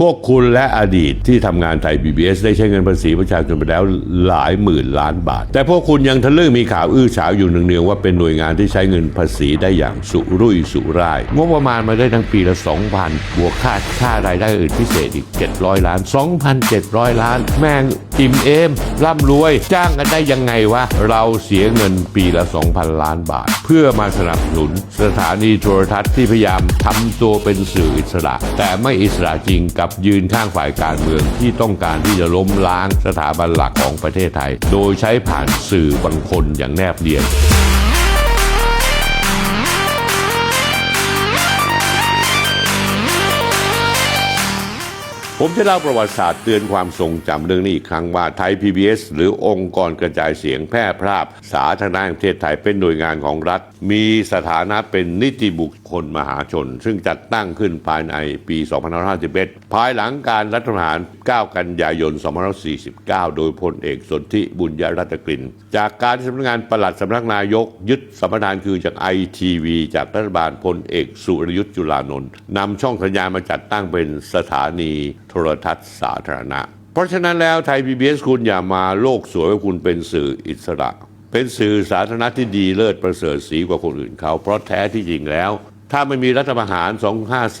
พวกคุณและอดีตที่ทำงานไทย PBS ได้ใช้เงินภาษีประชาชนไปแล้วหลายหมื่นล้านบาท แต่พวกคุณยังทะลึ่งมีข่าวอื้อฉาวอยู่เนืองๆว่าเป็นหน่วยงานที่ใช้เงินภาษีได้อย่างสุรุ่ยสุร่าย งบประมาณมาได้ทั้งปีละ 2,000 บวกค่าค่ารายได้อื่นพิเศษอีก 700 ล้าน 2,700 ล้าน แม่งอิ่มเอมร่ำรวย จ้างกันได้ยังไงวะ เราเสียเงินปีละ 2,000 ล้านบาท เพื่อมาสนับสนุน สถานีโทรทัศน์ที่พยายามทำตัวเป็นสื่ออิสระ แต่ไม่อิสระจริงกับยืนข้างฝ่ายการเมืองที่ต้องการที่จะล้มล้างสถาบันหลักของประเทศไทย โดยใช้ผ่านสื่อบางคนอย่างแนบเนียน ผมจะเล่าประวัติศาสตร์เตือนความทรงจำเรื่องนี้อีกครั้งว่าไทย PBS หรือองค์กรกระจายเสียงแพร่ภาพ สาธารณะแห่งประเทศไทยเป็นหน่วยงานของรัฐ มีสถานะเป็นนิติบุคคลมหาชน ซึ่งจัดตั้งขึ้นภายในปี 2551 ภายหลังการรัฐประหาร 9 กันยายน 2549 โดยพลเอกสนธิบุญยรัตกลิ่น จากการที่สำนักงานปลัดสำนักนายก ยึดสัมปทานคือจากไอทีวีจากรัฐบาลพลเอกสุรยุทธ์จุลานนท์นำช่องสัญญาณมาจัดตั้งเป็นสถานีโทรทัศน์สาธารณะ เพราะฉะนั้นแล้วไทย PBS คุณอย่ามาโลกสวยว่าคุณเป็นสื่ออิสระ เป็นสื่อสาธารณะที่ดีเลิศประเสริฐสีกว่าคนอื่นเขา เพราะแท้ที่จริงแล้ว ถ้าไม่มีรัฐประหาร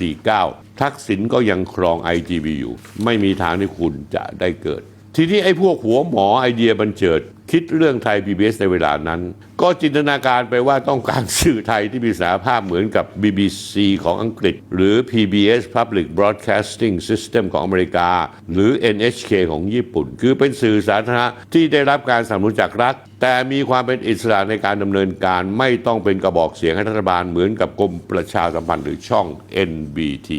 2549 ทักษิณก็ยังครองไอทีวีอยู่ ไม่มีทางที่คุณจะได้เกิด ทีนี้ไอ้พวกหัวหมอไอเดียบันเจิด คิดเรื่องไทย PBS ในเวลานั้น ก็จินตนาการไปว่าต้องการสื่อไทยที่มีสาภาพเหมือนกับ BBC ของอังกฤษ หรือ PBS Public Broadcasting System ของอเมริกา หรือ NHK ของญี่ปุ่น คือเป็นสื่อสาธารณะที่ได้รับการสนับสนุนจากรัฐ แต่มีความเป็นอิสระในการดำเนินการไม่ต้องเป็นกระบอกเสียงให้รัฐบาลเหมือนกับกรมประชาสัมพันธ์หรือช่อง NBT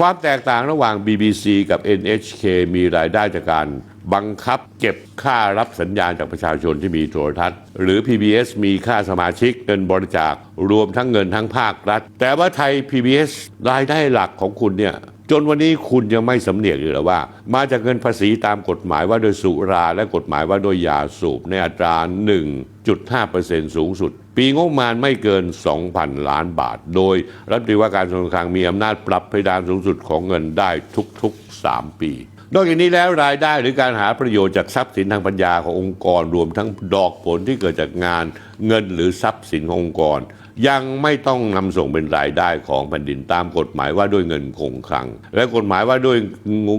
ความแตกต่างระหว่าง BBC กับ NHK มีรายได้จากการบังคับเก็บค่ารับสัญญาณจากประชาชนที่มีโทรทัศน์ หรือ PBS มีค่าสมาชิกเงินบริจาครวมทั้งเงินทั้งภาครัฐ แต่ว่าไทย PBS รายได้หลักของคุณเนี่ยจนวันนี้คุณยังไม่สำเนียกอยู่หรอว่า มาจากเงินภาษีตามกฎหมายว่าโดยสุราและกฎหมายว่าโดยยาสูบในอัตรา 1.5%สูงสุด ปีงบประมาณไม่เกิน 2,000 ล้านบาท โดยรัฐมนตรีว่าการกระทรวงการคลังมีอำนาจปรับเพดานสูงสุดของเงินได้ทุกๆ 3 ปี นอกจากนี้แล้วรายได้หรือการหาประโยชน์จากทรัพย์สินทางปัญญาขององค์กร รวมทั้งดอกผลที่เกิดจากงานเงินหรือทรัพย์สินขององค์กร ยังไม่ต้องนำส่งเป็นรายได้ของแผ่นดินตามกฎหมายว่าด้วยเงินคงคลัง และกฎหมายว่าด้วย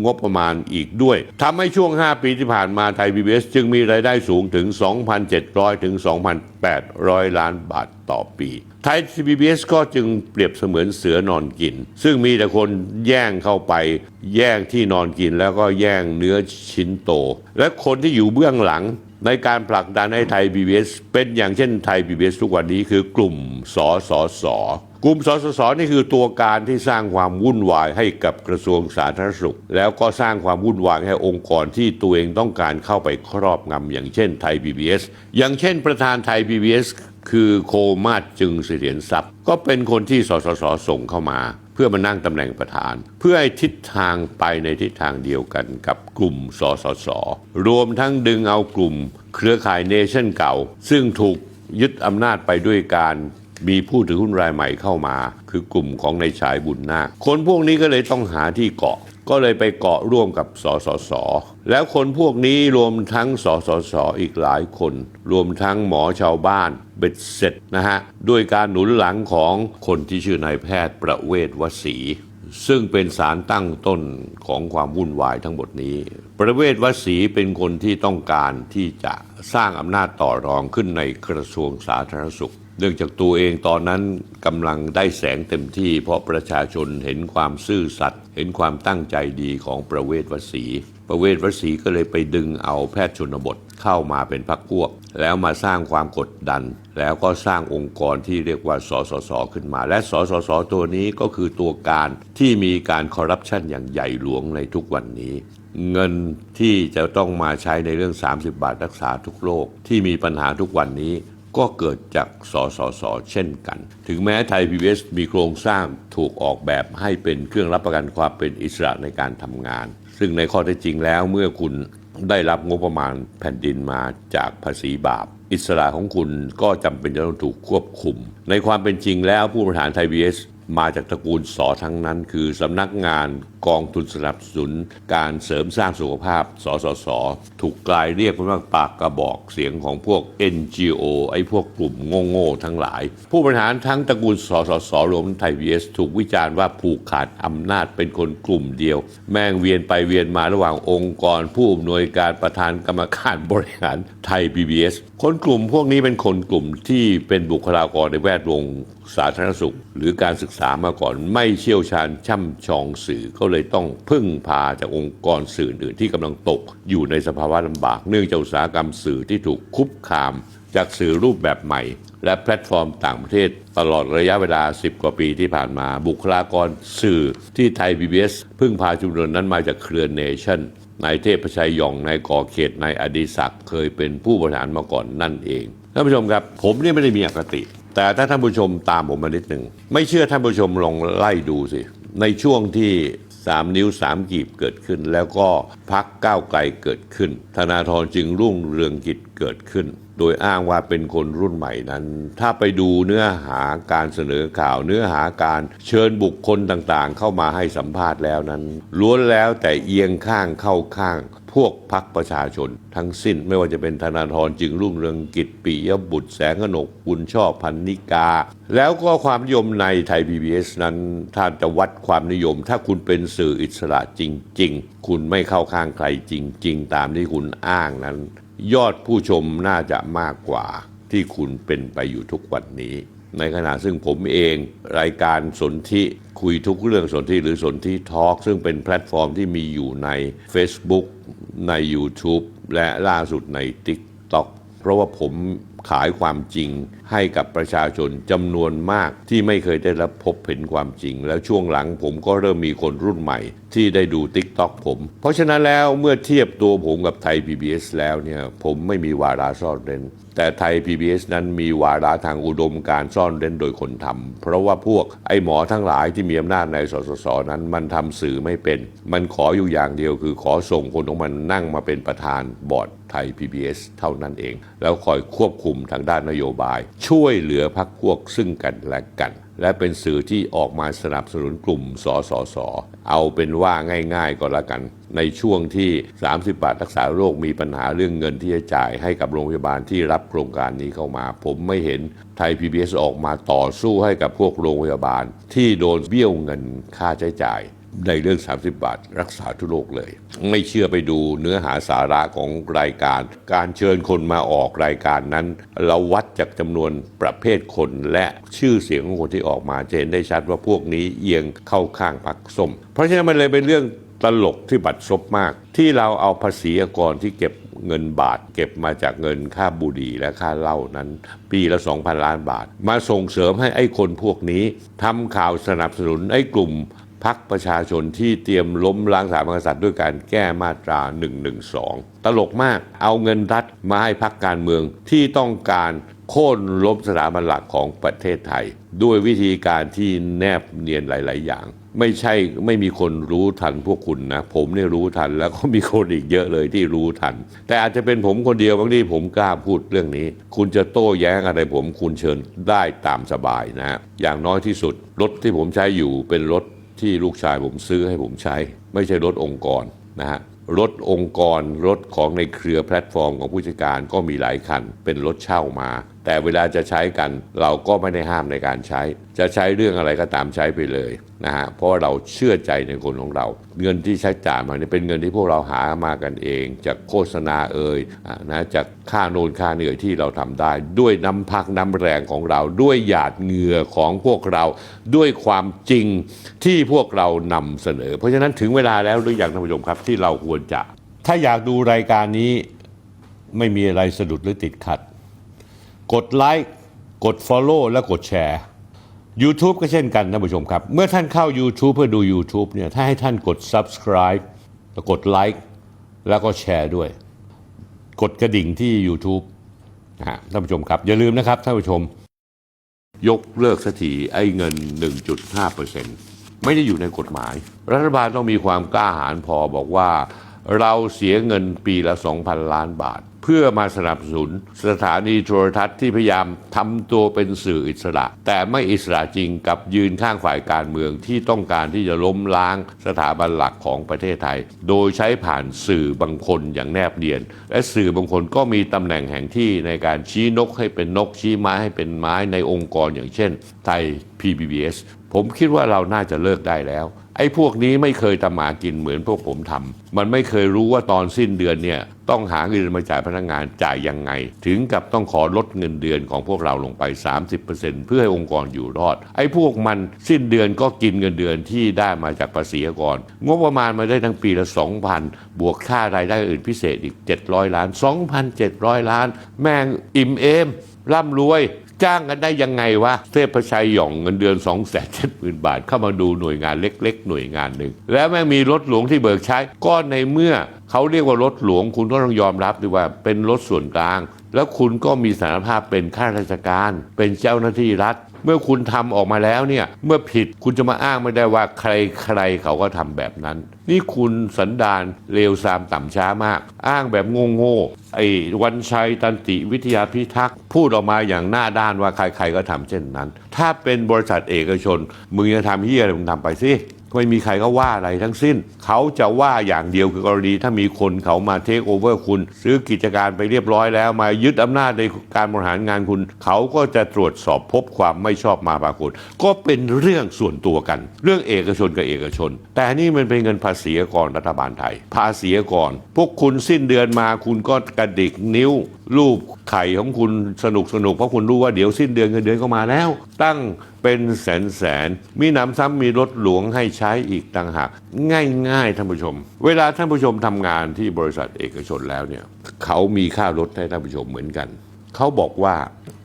งบประมาณอีกด้วยทำให้ช่วง 5 ปีที่ผ่านมาไทย PBS จึงมีรายได้สูงถึง 2,700 ถึง 2,800 ล้านบาทต่อปีไทย PBS ก็จึงเปรียบเสมือนเสือนอนกิน ซึ่งมีแต่คนแย่งเข้าไป แย่งที่นอนกินแล้วก็แย่งเนื้อชิ้นโต และคนที่อยู่เบื้องหลัง ในการผลักดันให้ไทย PBS เป็นอย่างเช่นไทย PBS ทุกวันนี้คือกลุ่มสสสกลุ่มสสสนี่คือตัวการที่สร้างความวุ่นวายให้กับกระทรวงสาธารณสุข แล้วก็สร้างความวุ่นวายให้องค์กรที่ตัวเองต้องการเข้าไปครอบงำอย่างเช่นไทย PBS อย่างเช่นประธานไทย PBS คือโคมาศจึงเสถียรทรัพย์ ก็เป็นคนที่สสสส่งเข้ามา เพื่อมานั่งตำแหน่งประธาน เพื่อให้ทิศทางไปในทิศทางเดียวกันกับกลุ่มสสส รวมทั้งดึงเอากลุ่ม เครือข่ายเนชั่นเก่า ซึ่งถูกยึดอำนาจไปด้วยการมีผู้ถือหุ้นรายใหม่เข้ามา คือกลุ่มของในายชายบุญนาคคนพวกนี้ก็เลยต้องหาที่เกาะ ก็เลยไปเกาะร่วมกับสสส แล้วคนพวกนี้รวมทั้งสสส อีกหลายคน รวมทั้งหมอชาวบ้านเบ็ดเสร็จนะฮะ ด้วยการหนุนหลังของคนที่ชื่อนายแพทย์ประเวศวสี ซึ่งเป็นสารตั้งต้นของความวุ่นวายทั้งหมดนี้ ประเวศวสีเป็นคนที่ต้องการที่จะสร้างอำนาจต่อรองขึ้นในกระทรวงสาธารณสุข เนื่องจากตัวเองตอนนั้นกำลังได้แสงเต็มที่ เพราะประชาชนเห็นความซื่อสัตย์เห็นความตั้งใจดีของประเวศวสี ประเวศวสีก็เลยไปดึงเอาแพทย์ชนบทเข้ามาเป็นพรรคพวก แล้วมาสร้างความกดดัน แล้วก็สร้างองค์กรที่เรียกว่าสสสขึ้นมา และสสสตัวนี้ก็คือตัวการที่มีการคอร์รัปชันอย่างใหญ่หลวงในทุกวันนี้เงินที่จะต้องมาใช้ในเรื่อง 30 บาทรักษาทุกโรคที่มีปัญหาทุกวันนี้ ก็เกิดจากสสสเช่นกัน ถึงแม้ไทย PBS มีโครงสร้างถูกออกแบบให้เป็นเครื่องรับประกันความเป็นอิสระในการทำงาน ซึ่งในข้อเท็จจริงแล้วเมื่อคุณได้รับงบประมาณแผ่นดินมาจากภาษีบาป อิสระของคุณก็จำเป็นจะต้องถูกควบคุม ในความเป็นจริงแล้วผู้บริหารไทยพีเอส มาจากตระกูลสอทั้งนั้น คือสำนักงานกองทุนสนับสนุน การเสริมสร้างสุขภาพสสส ถูกกลายเรียกเป็นว่าปากกระบอกเสียงของพวก NGO ไอ้พวกกลุ่มโง่ๆทั้งหลาย ผู้บริหารทั้งตระกูลสสสรวมไทยพีเอสถูกวิจารณ์ว่าผูกขาดอำนาจเป็นคนกลุ่มเดียว แม่งเวียนไปเวียนมาระหว่างองค์กร ผู้อำนวยการประธานกรรมการบริหารไทย PBS คนกลุ่มพวกนี้เป็นคนกลุ่มที่เป็นบุคลากรในแวดวงสาธารณสุข หรือการศึกษามาก่อน ไม่เชี่ยวชาญช่ำชองสื่อก็เลยต้องพึ่งพาจากองค์กรสื่ออื่นที่กำลังตกอยู่ในสภาวะลำบาก เนื่องจากอุตสาหกรรมสื่อที่ถูกคุบคาม จากสื่อรูปแบบใหม่ และแพลตฟอร์มต่างประเทศ ตลอดระยะเวลา 10 กว่าปีที่ผ่านมา บุคลากรสื่อที่ไทย PBS พึ่งพาจุนวนนั้นมาจากเครือเนชั่น นายเทพชัยยองนายก่อเขตนายอดิศักดิ์เคยเป็นผู้บริหารมาก่อนนั่นเองท่านผู้ชมครับผมเนี่ยไม่ได้มีอคติ แต่ถ้าท่านผู้ชมตามผมมานิดหนึ่งไม่เชื่อท่านผู้ชมลองไล่ดูสิ ในช่วงที่สามนิ้วสามกีบเกิดขึ้น แล้วก็พักก้าวไกลเกิดขึ้น ธนาธรจึงรุ่งเรืองกิจเกิดขึ้น โดยอ้างว่าเป็นคนรุ่นใหม่นั้น ถ้าไปดูเนื้อหาการเสนอข่าวเนื้อหาการเชิญบุคคลต่างๆ เข้ามาให้สัมภาษณ์แล้วนั้น ล้วนแล้วแต่เอียงข้างเข้าข้าง พวกพักประชาชน ทั้งสิ้นไม่ว่าจะเป็นธนาธรจึงรุ่งเรืองกิจปิยบุตรแสงกนกกุลชอบพันนิกา แล้วก็ความนิยมในไทย PBS นั้นถ้าจะวัดความนิยม ถ้าคุณเป็นสื่ออิสระจริง ๆ คุณไม่เข้าข้างใครจริง ๆ ตามที่คุณอ้างนั้น ยอดผู้ชมน่าจะมากกว่าที่คุณเป็นไปอยู่ทุกวันนี้ในขณะซึ่งผมเองรายการสนธิคุยทุกเรื่องสนธิหรือสนธิทอล์กซึ่งเป็นแพลตฟอร์มที่มีอยู่ใน Facebook ใน YouTube และล่าสุดใน TikTok เพราะว่าผมขายความจริงให้กับประชาชนจำนวนมากที่ไม่เคยได้รับพบเห็นความจริง แล้วช่วงหลังผมก็เริ่มมีคนรุ่นใหม่ ที่ได้ดู TikTok ผม เพราะฉะนั้นแล้วเมื่อเทียบตัวผมกับไทย PBS แล้วเนี่ยผมไม่มีวาระซ่อนเร้นแต่ไทย PBS นั้นมีวาระทางอุดมการซ่อนเร้นโดยคนทำเพราะว่าพวกไอ้หมอทั้งหลายที่มีอำนาจในสสสนั้นมันทำสื่อไม่เป็น มันขออยู่อย่างเดียวคือขอส่งคนของมันนั่งมาเป็นประธานบอร์ดไทย PBS เท่านั้นเอง แล้วคอยควบคุมทางด้านนโยบายช่วยเหลือพักพวกซึ่งกันและกัน และเป็นสื่อที่ออกมาสนับสนุนกลุ่มสสส เอาเป็นว่าง่าย ๆ ก็แล้วกัน ในช่วงที่ 30 บาทรักษาโรคมีปัญหาเรื่องเงินที่จะจ่ายให้กับโรงพยาบาลที่รับโครงการนี้เข้ามา ผมไม่เห็นไทย PBS ออกมาต่อสู้ให้กับพวกโรงพยาบาล ที่โดนเบี้ยวเงินค่าใช้จ่าย ในเรื่อง 30 บาท รักษาทุกโรคเลย ไม่เชื่อไปดูเนื้อหาสาระของรายการ การเชิญคนมาออกรายการนั้น เราวัดจากจำนวนประเภทคนและชื่อเสียงของคนที่ออกมาจะเห็นได้ชัดว่าพวกนี้เอียงเข้าข้างพรรคส้ม เพราะฉะนั้นมันเลยเป็นเรื่องตลกที่บัดซบมาก ที่เราเอาภาษีอากรที่เก็บเงินบาท เก็บมาจากเงินค่าบุหรี่และค่าเหล้านั้น ปีละ 2,000 ล้านบาท มาส่งเสริมให้ไอ้คนพวกนี้ทำข่าวสนับสนุนไอ้กลุ่ม พักประชาชนที่เตรียมล้มล้างสถาบันกษัตริย์ด้วยการแก้มาตรา 112 ตลกมากเอาเงินรัฐมาให้พักการเมืองที่ต้องการโค่นล้มสถาบันหลักของประเทศไทย ด้วยวิธีการที่แนบเนียนหลาย ๆ อย่าง ไม่ใช่ไม่มีคนรู้ทันพวกคุณนะ ผมเนี่ยรู้ทันแล้วก็มีคนอีกเยอะเลยที่รู้ทัน แต่อาจจะเป็นผมคนเดียวบางทีผมกล้าพูดเรื่องนี้ คุณจะโต้แย้งอะไรผมคุณเชิญได้ตามสบายนะ อย่างน้อยที่สุดรถที่ผมใช้อยู่เป็นรถ ที่ลูกชายผมซื้อให้ผมใช้ ไม่ใช่รถองค์กรนะฮะรถองค์กร รถของในเครือแพลตฟอร์มของผู้จัดการก็มีหลายคัน เป็นรถเช่ามา แต่เวลาจะใช้กันเราก็ไม่ได้ห้ามในการใช้ จะใช้เรื่องอะไรก็ตามใช้ไปเลยนะฮะเพราะเราเชื่อใจในคนของเรา เงินที่ใช้จ่ายมาเนี่ยเป็นเงินที่พวกเราหามากันเอง จากโฆษณาเอ่ยนะจากค่าโนนค่าเหนื่อยที่เราทำได้ ด้วยน้ำพักน้ำแรงของเรา ด้วยหยาดเหงื่อของพวกเรา ด้วยความจริงที่พวกเรานำเสนอ เพราะฉะนั้นถึงเวลาแล้วหรือยังท่านผู้ชมครับที่เราควรจะ ถ้าอยากดูรายการนี้ไม่มีอะไรสะดุดหรือติดขัด กดไลค์กด Follow และกดแชร์ YouTube ก็เช่นกันท่านผู้ชมครับ เมื่อท่านเข้า YouTube เพื่อดู YouTube เนี่ยถ้าให้ท่านกด Subscribe กดไลค์แล้วก็แชร์ด้วย กดกระดิ่งที่ YouTube นะฮะท่านผู้ชมครับ อย่าลืมนะครับท่านผู้ชม ยกเลิกสถีไอ้เงิน 1.5%ไม่ได้อยู่ในกฎหมาย รัฐบาลต้องมีความกล้าหาญพอบอกว่า เราเสียเงินปีละ 2,000 ล้านบาท เพื่อมาสนับสนุนสถานีโทรทัศน์ที่พยายามทำตัวเป็นสื่ออิสระ แต่ไม่อิสระจริงกับยืนข้างฝ่ายการเมืองที่ต้องการที่จะล้มล้างสถาบันหลักของประเทศไทย โดยใช้ผ่านสื่อบางคนอย่างแนบเนียน และสื่อบางคนก็มีตำแหน่งแห่งที่ในการชี้นกให้เป็นนกชี้ไม้ให้เป็นไม้ในองค์กรอย่างเช่น ไทย PBS ผมคิดว่าเราน่าจะเลิกได้แล้ว ไอ้พวกนี้ไม่เคยทำมากินเหมือนพวกผมทำมันไม่เคยรู้ว่าตอนสิ้นเดือนเนี่ยต้องหาเงินมาจ่ายพนักงานจ่ายยังไง ถึงกับต้องขอลดเงินเดือนของพวกเราลงไป 30%เพื่อให้องค์กรอยู่รอด ไอ้พวกมันสิ้นเดือนก็กินเงินเดือนที่ได้มาจากภาษีก่อนงบประมาณมาได้ทั้งปีละ 2,000 บวกค่ารายได้อื่นพิเศษอีก 700 ล้าน 2,700 ล้าน แม่งอิ่มเอมร่ำรวย จ้างกันได้ยังไงวะเทพชัยหย่องเงินเดือน 2 7 0 0 0 0 บาท เข้ามาดูหน่วยงานเล็ก ๆ หน่วยงานหนึ่ง แล้วแม่งมีรถหลวงที่เบิกใช้ก็ในเมื่อ เขาเรียกว่ารถหลวง คุณก็ต้องยอมรับดีว่าเป็นรถส่วนกลาง แล้วคุณก็มีสารภาพเป็นข้าราชการ เป็นเจ้าหน้าที่รัฐ เมื่อคุณทำออกมาแล้วเนี่ยเมื่อผิดคุณจะมาอ้างไม่ได้ว่าใครใครเขาก็ทำแบบนั้น นี่คุณสันดานเลวทรามต่ำช้ามาก อ้างแบบโง่ๆไอ้วันชัยตันติวิทยาพิทักษ์พูดออกมาอย่างหน้าด้านว่าใครๆก็ทำเช่นนั้น ถ้าเป็นบริษัทเอกชนมึงจะทำเฮียอะไรมึงทำไปสิ ไม่มีใครก็ว่าอะไรทั้งสิ้น เขาจะว่าอย่างเดียวคือกรณีถ้ามีคนเขามาเทคโอเวอร์คุณ ซื้อกิจการไปเรียบร้อยแล้ว มายึดอำนาจในการบริหารงานคุณ เขาก็จะตรวจสอบพบความไม่ชอบมาปรากฏ ก็เป็นเรื่องส่วนตัวกัน เรื่องเอกชนกับเอกชน แต่นี่มันเป็นเงินภาษีก่อนรัฐบาลไทย ภาษีก่อน พวกคุณสิ้นเดือนมาคุณก็กระดิกนิ้ว รูปไข่ของคุณสนุกสนุกเพราะคุณรู้ว่าเดี๋ยวสิ้นเดือนเงินเดือนก็มาแล้ว ตั้งเป็นแสนแสน มีน้ำซ้ำมีรถหลวงให้ใช้อีกต่างหาก ง่ายๆท่านผู้ชม เวลาท่านผู้ชมทำงานที่บริษัทเอกชนแล้วเนี่ยเขามีค่ารถให้ท่านผู้ชมเหมือนกัน เขาบอกว่า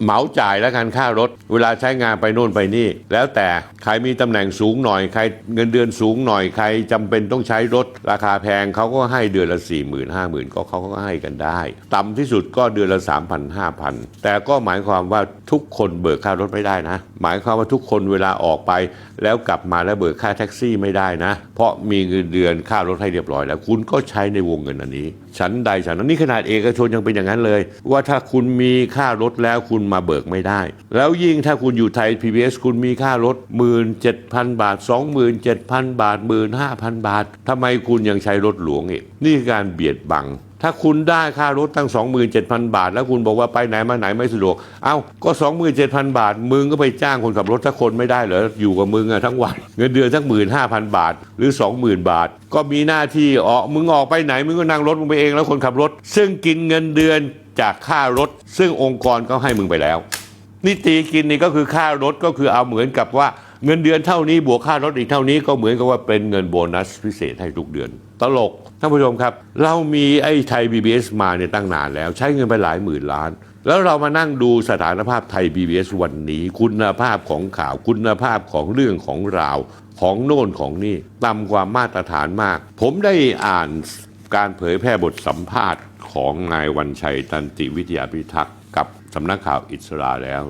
เหมาจ่ายแล้วกันค่ารถ เวลาใช้งานไปโน่นไปนี่ แล้วแต่ใครมีตำแหน่งสูงหน่อย ใครเงินเดือนสูงหน่อยใครจำเป็นต้องใช้รถ ราคาแพงเขาก็ให้เดือนละ4 0 0 0 0 5 0,000ก็เขาก็ให้กันได้ ต่ำที่สุดก็เดือนละ 3,000 5,000แต่ก็หมายความว่าทุกคนเบิกค่ารถไม่ได้นะ หมายความว่าทุกคนเวลาออกไป แล้วกลับมาแล้วเบิกค่าแท็กซี่ไม่ได้นะ เพราะมีเงินเดือนค่ารถให้เรียบร้อยแล้ว คุณก็ใช้ในวงเงินอันนี้ฉันใดฉันนั้นนี่ขนาดเอกชนยังเป็นอย่างนั้นเลย ว่าถ้าคุณมีค่ารถแล้วคุณมาเบิกไม่ได้ แล้วยิ่งถ้าคุณอยู่ไทย PBS คุณมีค่ารถ 17,000 บาท 27,000 บาท 15,000 บาททำไมคุณยังใช้รถหลวงอีกนี่การเบียดบัง ถ้าคุณได้ค่ารถตั้ง 27,000 บาท แล้วคุณบอกว่าไปไหนมาไหนไม่สะดวก เอ้าก็ 27,000 บาท มึงก็ไปจ้างคนขับรถสักคนไม่ได้เหรอ อยู่กับมึงอะทั้งวัน เงินเดือนสักหมื่นห้าพันบาท หรือ 20,000 บาท ก็มีหน้าที่ออกมึงออกไปไหน มึงก็นั่งรถมึงไปเองแล้วคนขับรถ ซึ่งกินเงินเดือนจากค่ารถ ซึ่งองค์กรก็ให้มึงไปแล้วนี่ตีกินนี่ก็คือค่ารถก็คือเอาเหมือนกับว่าเงินเดือนเท่านี้บวกค่ารถอีกเท่านี้ก็เหมือนกับว่าเป็นเงินโบนัสพิเศษให้ทุกเดือน ตลก ท่านผู้ชมครับ เรามีไอ้ไทย PBS มาเนี่ยตั้งนานแล้ว ใช้เงินไปหลายหมื่นล้าน แล้วเรามานั่งดูสถานภาพไทย PBS วันนี้ คุณภาพของข่าวคุณภาพของเรื่องของราว ของโน่นของนี่ต่ำกว่ามาตรฐานมาก ผมได้อ่านการเผยแพร่บทสัมภาษณ์ของนายวันชัยตันติวิทยาพิทักษ์กับสำนักข่าวอิสราแล้ว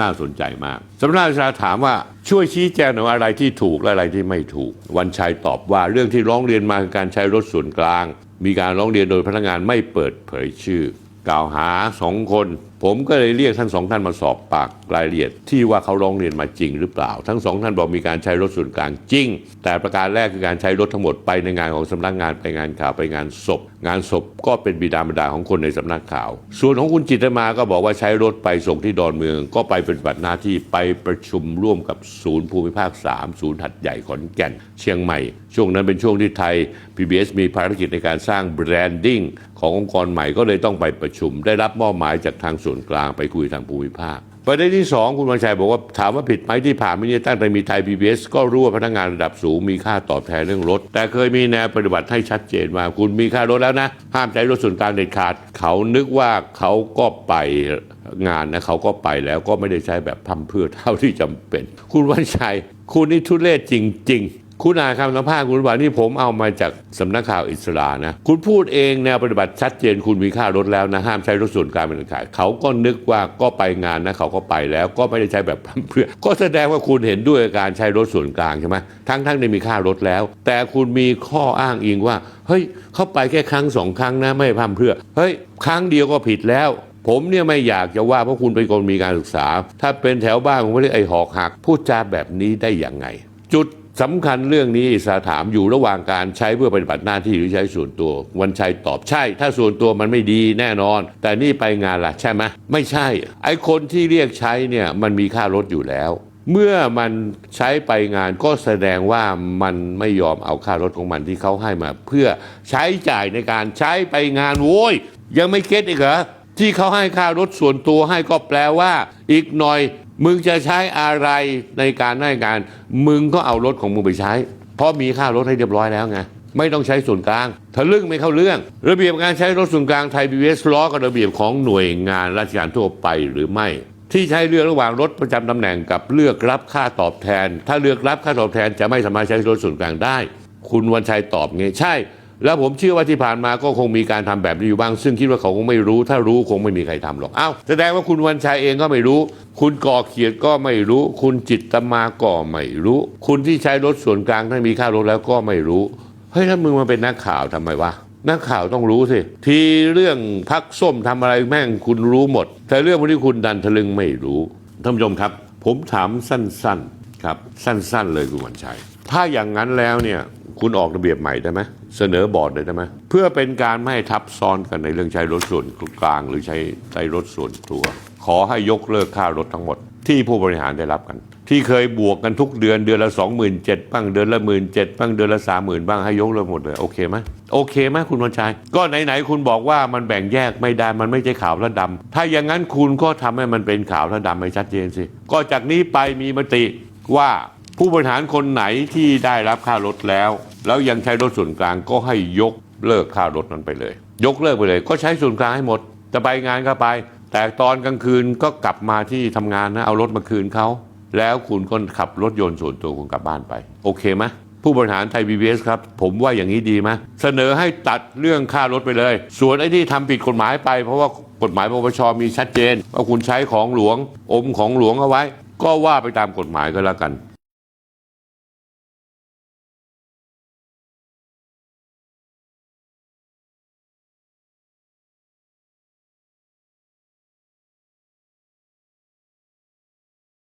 น่าสนใจมากสำนักข่าถามว่าช่วยชี้แจงหน่อยอะไรที่ถูกและอะไรที่ไม่ถูก วันชัยตอบว่าเรื่องที่ร้องเรียนมาคือการใช้รถส่วนกลาง มีการร้องเรียนโดยพนักงานไม่เปิดเผยชื่อ กล่าวหาสองคน ผมก็เลยเรียกทั้งสองท่านมาสอบปากรายละเอียด ที่ว่าเขาร้องเรียนมาจริงหรือเปล่า ทั้งสองท่านบอกมีการใช้รถส่วนกลางจริง แต่ประการแรกคือการใช้รถทั้งหมดไปในงานของสำนักงานไปงานข่าวไปงานศพ งานศพก็เป็นบิดามารดาของคนในสำนักข่าว ส่วนของคุณจิตมาก็บอกว่าใช้รถไปส่งที่ดอนเมือง ก็ไปปฏิบัติหน้าที่ไปประชุมร่วมกับศูนย์ภูมิภาค 3 ศูนย์หัดใหญ่ขอนแก่น เชียงใหม่ ช่วงนั้นเป็นช่วงที่ไทย PBS มีภารกิจในการสร้างแบรนดิ้ง ขององค์กรใหม่ก็เลยต้องไปประชุม ได้รับมอบหมายจากทางส่วนกลางไปคุยทางภูมิภาคประเด็นที่สองคุณวันชัยบอกว่าถามว่าผิดไหมที่ผ่านมาเนียตั้งแต่มีไทย PBS ก็รู้ว่าพนักงานระดับสูงมีค่าตอบแทนเรื่องรถ แต่เคยมีแนวปฏิบัติให้ชัดเจนว่าคุณมีค่ารถแล้วนะ ห้ามใช้รถส่วนกลางเด็ดขาด เขานึกว่าเขาก็ไปงานนะเขาก็ไปแล้วก็ไม่ได้ใช้แบบพัมเพื่อเท่าที่จำเป็น คุณวันชัย คุณนี่ทุเรศจริง ๆ คุณอ่านคำสัมภาษณ์คุณว่านี่ผมเอามาจากสำนักข่าวอิสรานะ คุณพูดเองแนวปฏิบัติชัดเจนคุณมีค่ารถแล้วนะ ห้ามใช้รถส่วนกลางเป็นขาดเขาก็นึกว่าก็ไปงานนะเขาก็ไปแล้วก็ไม่ได้ใช้แบบเพื่อ ก็แสดงว่าคุณเห็นด้วยการใช้รถส่วนกลางใช่ไหมทั้งทั้งในมีค่ารถแล้ว แต่คุณมีข้ออ้างอิงว่าเฮ้ยเข้าไปแค่ครั้งสองครั้งนะไม่พั่มเพื่อเฮ้ยครั้งเดียวก็ผิดแล้วผมเนี่ยไม่อยากจะว่าเพราะคุณเป็นคนมีการศึกษา ถ้าเป็นแถวบ้านผมไม่ได้ไอหอกหัก พูดจาแบบนี้ได้อย่างไง จุด สำคัญเรื่องนี้สาถามอยู่ระหว่างการใช้เพื่อปฏิบัติหน้าที่หรือใช้ส่วนตัว วันชัยตอบใช่ ถ้าส่วนตัวมันไม่ดีแน่นอน แต่นี่ไปงานล่ะใช่ไหมไม่ใช่ ไอคนที่เรียกใช้เนี่ยมันมีค่ารถอยู่แล้ว เมื่อมันใช้ไปงานก็แสดงว่ามันไม่ยอมเอาค่ารถของมันที่เขาให้มา เพื่อใช้จ่ายในการใช้ไปงานโว้ยยังไม่เก็ตอีกเหรอที่เขาให้ค่ารถส่วนตัวให้ก็แปลว่า อีกหน่อย มึงจะใช้อะไรในการให้การ มึงก็เอารถของมึงไปใช้ เพราะมีค่ารถให้เรียบร้อยแล้วไงไม่ต้องใช้ส่วนกลางทะลึ่งไม่เข้าเรื่อง ระเบียบการใช้รถส่วนกลางไทยพีเอสล้อกับระเบียบของหน่วยงานราชการทั่วไปหรือไม่ ที่ใช้เลือกระหว่างรถประจำตำแหน่งกับเลือกรับค่าตอบแทน ถ้าเลือกรับค่าตอบแทนจะไม่สามารถใช้รถส่วนกลางได้ คุณวันชัยตอบไงใช่ แล้วผมเชื่อว่าที่ผ่านมาก็คงมีการทำแบบนี้อยู่บ้าง ซึ่งคิดว่าเขาคงไม่รู้ ถ้ารู้คงไม่มีใครทำหรอกอ้าวแสดงว่าคุณวันชัยเองก็ไม่รู้ คุณก่อเขียดก็ไม่รู้ คุณจิตตมาก็ไม่รู้ คุณที่ใช้รถส่วนกลางถ้ามีค่ารถแล้วก็ไม่รู้เฮ้ยถ้ามึงมาเป็นนักข่าวทำไมวะนักข่าวต้องรู้สิ ทีเรื่องพักส้มทำอะไรแม่งคุณรู้หมด แต่เรื่องพวกนี้คุณดันทะลึงไม่รู้ท่านผู้ชมครับ ผมถามสั้นๆครับ สั้นๆเลยคุณวันชัย ถ้าอย่างนั้นแล้วเนี่ย คุณออกระเบียบใหม่ได้ไหม เสนอบอร์ดเลยได้ไหมเพื่อเป็นการไม่ให้ทับซ้อนกันในเรื่องใช้รถส่วนกลาง หรือใช้ใช้รถส่วนตัว ขอให้ยกเลิกค่ารถทั้งหมด ที่ผู้บริหารได้รับกัน ที่เคยบวกกันทุกเดือนเดือนละ 27,000บ้างเดือนละ 17,000บ้างเดือนละ 30,000บ้างให้ยกเลิกหมดเลยโอเคไหมโอเคไหมคุณวันชัยก็ไหนๆคุณบอกว่ามันแบ่งแยกไม่ได้มันไม่ใช่ขาวและดำถ้าอย่างนั้นคุณก็ทำให้มันเป็นขาวและดำให้ชัดเจนสิก็จากนี้ไปมีมติว่า ผู้บริหารคนไหนที่ได้รับค่ารถแล้ว แล้วยังใช้รถส่วนกลางก็ให้ยกเลิกค่ารถนั้นไปเลย ยกเลิกไปเลย ก็ใช้ส่วนกลางให้หมดจะไปงานก็ไป แต่ตอนกลางคืนก็กลับมาที่ทำงานนะเอารถมาคืนเขาแล้วคุณก็ขับรถยนต์ส่วนตัวคุณกลับบ้านไป โอเคไหมผู้บริหารไทย PBS ครับ ผมว่าอย่างนี้ดีไหมเสนอให้ตัดเรื่องค่ารถไปเลย ส่วนไอ้ที่ทำผิดกฎหมายไป เพราะว่ากฎหมายปปชมีชัดเจน ว่าคุณใช้ของหลวงอมของหลวงเอาไว้ ก็ว่าไปตามกฎหมายก็แล้วกัน